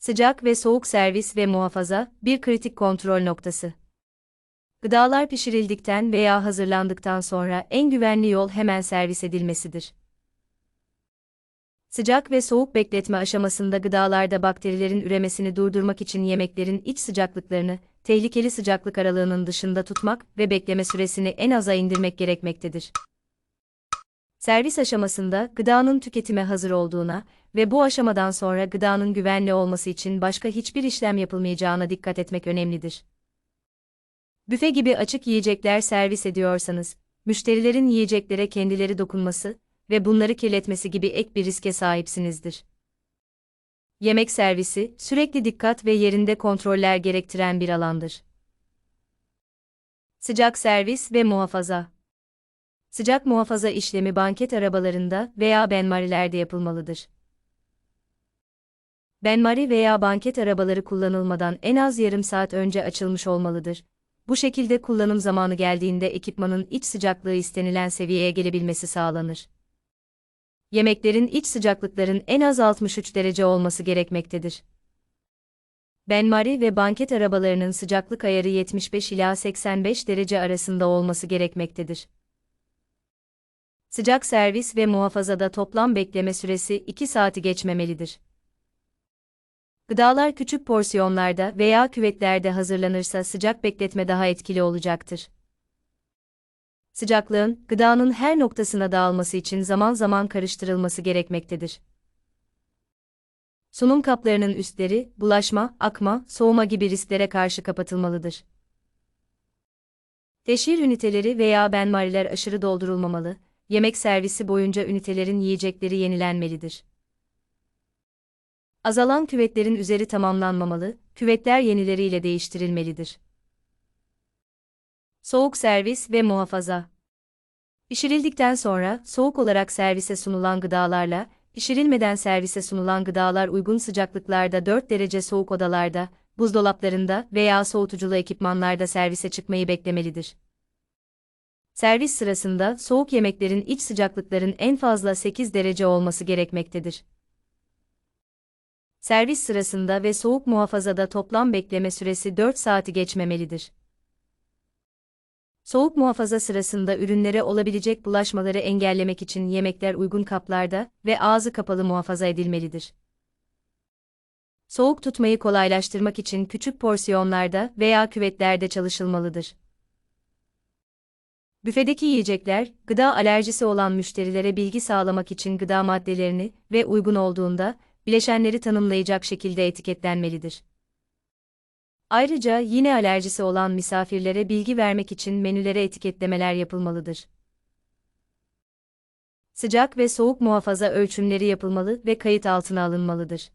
Sıcak ve soğuk servis ve muhafaza, bir kritik kontrol noktası. Gıdalar pişirildikten veya hazırlandıktan sonra en güvenli yol hemen servis edilmesidir. Sıcak ve soğuk bekletme aşamasında gıdalarda bakterilerin üremesini durdurmak için yemeklerin iç sıcaklıklarını, tehlikeli sıcaklık aralığının dışında tutmak ve bekleme süresini en aza indirmek gerekmektedir. Servis aşamasında gıdanın tüketime hazır olduğuna ve bu aşamadan sonra gıdanın güvenli olması için başka hiçbir işlem yapılmayacağına dikkat etmek önemlidir. Büfe gibi açık yiyecekler servis ediyorsanız, müşterilerin yiyeceklere kendileri dokunması ve bunları kirletmesi gibi ek bir riske sahipsinizdir. Yemek servisi, sürekli dikkat ve yerinde kontroller gerektiren bir alandır. Sıcak servis ve muhafaza Sıcak muhafaza işlemi banket arabalarında veya benmarilerde yapılmalıdır. Benmari veya banket arabaları kullanılmadan en az yarım saat önce açılmış olmalıdır. Bu şekilde kullanım zamanı geldiğinde ekipmanın iç sıcaklığı istenilen seviyeye gelebilmesi sağlanır. Yemeklerin iç sıcaklıkların en az 63 derece olması gerekmektedir. Benmari ve banket arabalarının sıcaklık ayarı 75 ila 85 derece arasında olması gerekmektedir. Sıcak servis ve muhafazada toplam bekleme süresi 2 saati geçmemelidir. Gıdalar küçük porsiyonlarda veya küvetlerde hazırlanırsa sıcak bekletme daha etkili olacaktır. Sıcaklığın, gıdanın her noktasına dağılması için zaman zaman karıştırılması gerekmektedir. Sunum kaplarının üstleri, bulaşma, akma, soğuma gibi risklere karşı kapatılmalıdır. Teşhir üniteleri veya benmariler aşırı doldurulmamalı, yemek servisi boyunca ünitelerin yiyecekleri yenilenmelidir. Azalan küvetlerin üzeri tamamlanmamalı, küvetler yenileriyle değiştirilmelidir. Soğuk servis ve muhafaza. Pişirildikten sonra soğuk olarak servise sunulan gıdalarla, pişirilmeden servise sunulan gıdalar uygun sıcaklıklarda 4 derece soğuk odalarda, buzdolaplarında veya soğutuculu ekipmanlarda servise çıkmayı beklemelidir. Servis sırasında soğuk yemeklerin iç sıcaklıkların en fazla 8 derece olması gerekmektedir. Servis sırasında ve soğuk muhafazada toplam bekleme süresi 4 saati geçmemelidir. Soğuk muhafaza sırasında ürünlere olabilecek bulaşmaları engellemek için yemekler uygun kaplarda ve ağzı kapalı muhafaza edilmelidir. Soğuk tutmayı kolaylaştırmak için küçük porsiyonlarda veya küvetlerde çalışılmalıdır. Büfedeki yiyecekler, gıda alerjisi olan müşterilere bilgi sağlamak için gıda maddelerini ve uygun olduğunda bileşenleri tanımlayacak şekilde etiketlenmelidir. Ayrıca yine alerjisi olan misafirlere bilgi vermek için menülere etiketlemeler yapılmalıdır. Sıcak ve soğuk muhafaza ölçümleri yapılmalı ve kayıt altına alınmalıdır.